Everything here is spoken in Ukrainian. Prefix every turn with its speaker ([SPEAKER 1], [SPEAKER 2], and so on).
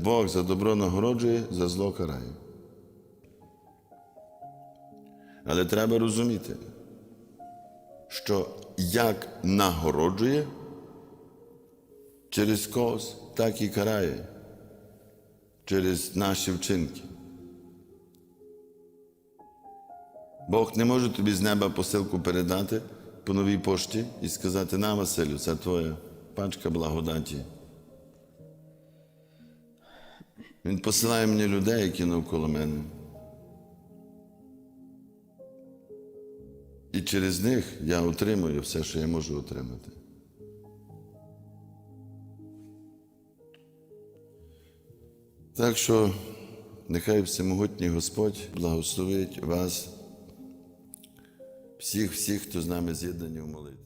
[SPEAKER 1] Бог за добро нагороджує, за зло карає. Але треба розуміти, що як нагороджує через когось, так і карає через наші вчинки. Бог не може тобі з неба посилку передати по новій пошті і сказати: на, Василю, це твоя пачка благодаті. Він посилає мені людей, які навколо мене. І через них я отримую все, що я можу отримати. Так що нехай Всемогутній Господь благословить вас, всіх, всіх, хто з нами з'єднані в молитві.